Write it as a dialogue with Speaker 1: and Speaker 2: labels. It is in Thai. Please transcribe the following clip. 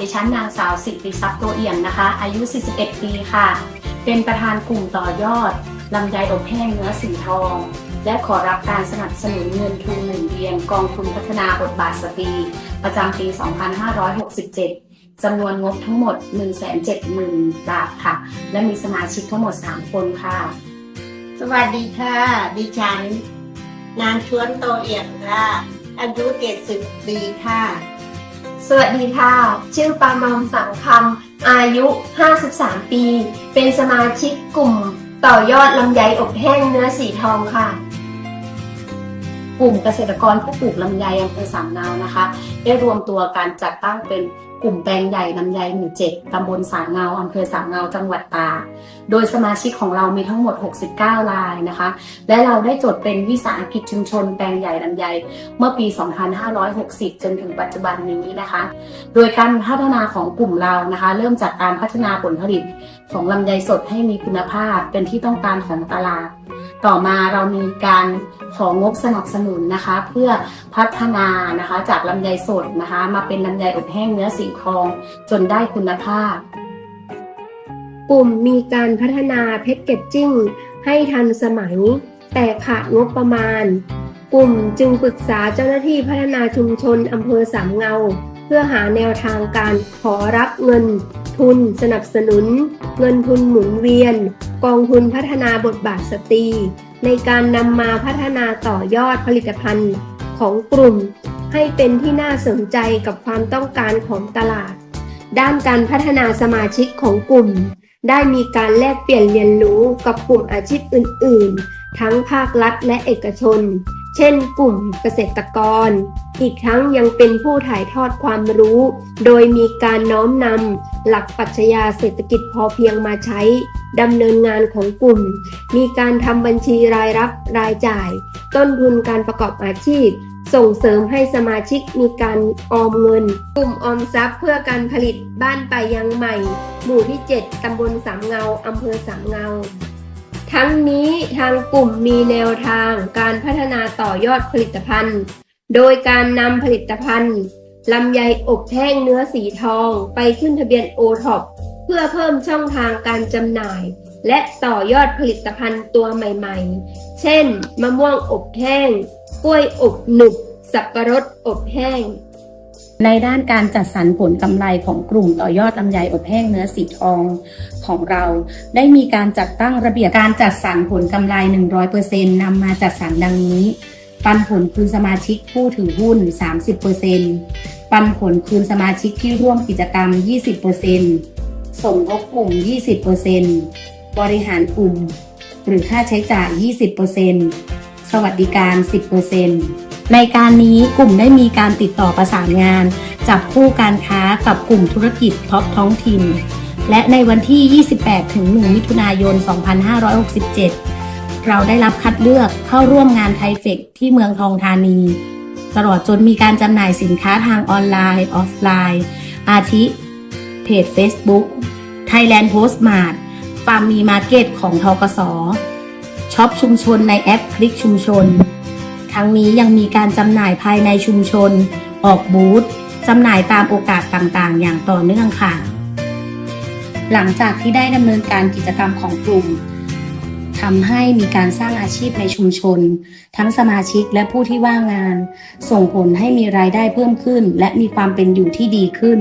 Speaker 1: ดิฉันนางสิทธิริทรัพย์โตเอี่ยมนะคะ อายุ 41 ปีค่ะ เป็นประธานกลุ่มต่อยอดลำไยอบแห้งเนื้อสีทอง และขอรับการสนับสนุนเงินทุนหมุนเวียนกองทุนพัฒนาบทบาทสตรีประจำปี 2567 จำนวนงบทั้งหมด 170,000 บาทค่ะ และมีสมาชิกทั้งหมด 3 คนค่ะ
Speaker 2: สวัสดีค่ะ ดิฉัน นางชวนโตเอี่ยมค่ะ อายุเจ็ดสิบปีค่ะ
Speaker 3: สวัสดีค่ะ ชื่อปามอมสังคำ อายุ 53 ปี เป็นสมาชิกกลุ่มต่อยอดลำไยอบแห้งเนื้อสีทองค่ะ
Speaker 1: กลุ่มเกษตรกรผู้ปลูกลำไยอำเภอสามนาวนะคะ ได้รวมตัวการจัดตั้งเป็นกลุ่มแปลงใหญ่ลำไยหมู่เจ็ดตำบลสามเงาอำเภอสามเงาจังหวัดตา โดยสมาชิกของเรามีทั้งหมด 69 รายนะคะ และเราได้จดเป็นวิสาหกิจชุมชนแปลงใหญ่ลำไยเมื่อปี 2560 จนถึงปัจจุบันนี้นะคะ โดยการพัฒนาของกลุ่มเรานะคะ เริ่มจากการพัฒนาผลผลิตของลำไยสดให้มีคุณภาพเป็นที่ต้องการของตลาด ต่อมาเรามีการของงบสนับสนุนนะคะ เพื่อพัฒนานะคะจากลำไยสดนะคะ มาเป็นลำไยอบแห้งเนื้อสีทอง จนได้คุณภาพ
Speaker 3: กลุ่มมีการพัฒนาแพ็กเกจจิ้งให้ทันสมัย แต่ขาดงบประมาณ กลุ่มจึงปรึกษาเจ้าหน้าที่พัฒนาชุมชนอำเภอสามเงา เพื่อหาแนวทางการขอรับเงิน ทุนสนับสนุน เงินทุนหมุนเวียน กองทุนพัฒนาบทบาทสตรี ในการนำมาพัฒนาต่อยอดผลิตภัณฑ์ของกลุ่ม ให้เป็นที่น่าสนใจกับความต้องการของตลาด ด้านการพัฒนาสมาชิกของกลุ่ม ได้มีการแลกเปลี่ยนเรียนรู้กับกลุ่มอาชีพอื่น ๆ ทั้งภาครัฐและเอกชน เช่น กลุ่มเกษตรกร อีกทั้งยังเป็นผู้ถ่ายทอดความรู้ โดยมีการน้อมนำหลักปรัชญาเศรษฐกิจพอเพียงมาใช้ดำเนินงานของกลุ่ม มีการทำบัญชีรายรับรายจ่าย ต้นทุนการประกอบอาชีพ ส่งเสริมให้สมาชิกมีการออมเงิน กลุ่มออมทรัพย์เพื่อการผลิตบ้านไปยังใหม่ หมู่ที่ 7 ตำบลสามเงาอำเภอสามเงาทั้งนี้ทางกลุ่มมีแนวทางการพัฒนาต่อยอดผลิตภัณฑ์ โดยการนำผลิตภัณฑ์ลำไยอบแห้งเนื้อสีทองไปขึ้นทะเบียนโอท็อปเพื่อเพิ่มช่องทางการจำหน่าย และต่อยอดผลิตภัณฑ์ตัวใหม่ๆ เช่น มะม่วงอบแห้ง กล้วยอบหนุบสับปะรดอบแห้ง
Speaker 1: ในด้านการจัดสรรผลกำไรของกลุ่มต่อยอดลำไยอบแห้งเนื้อสีทองของเรา ได้มีการจัดตั้งระเบียบการจัดสรรผลกำไร 100%นำมาจัดสรรดังนี้ ปันผลคืนสมาชิกผู้ถือหุ้น 30%ปันผลคืนสมาชิกที่ร่วมกิจกรรม 20%สมทบกลุ่ม 20%บริหารกลุ่ม หรือค่าใช้จ่าย 20%สวัสดิการ 10%ในการนี้กลุ่มได้มีการติดต่อประสานงาน จับคู่การค้ากับกลุ่มธุรกิจท็อปท้องถิ่น และในวันที่ 28ถึง1มิถุนายน 2567 เราได้รับคัดเลือกเข้าร่วมงานไทเฟกที่เมืองทองธานี ตลอดจนมีการจำหน่ายสินค้าทางออนไลน์ ออฟไลน์ อาทิ เพจ Facebook Thailand Postmart ฟาร์มมีมาร์เก็ตของทกสช็อปชุมชนในแอปคลิกชุมชน ทั้งนี้ยังมีการจำหน่ายภายในชุมชน ออกบูธจำหน่ายตามโอกาสต่างๆ อย่างต่อเนื่องค่ะ หลังจากที่ได้ดำเนินการกิจกรรมของกลุ่ม ทำให้มีการสร้างอาชีพในชุมชน ทั้งสมาชิกและผู้ที่ว่างงาน ส่งผลให้มีรายได้เพิ่มขึ้น และมีความเป็นอยู่ที่ดีขึ้น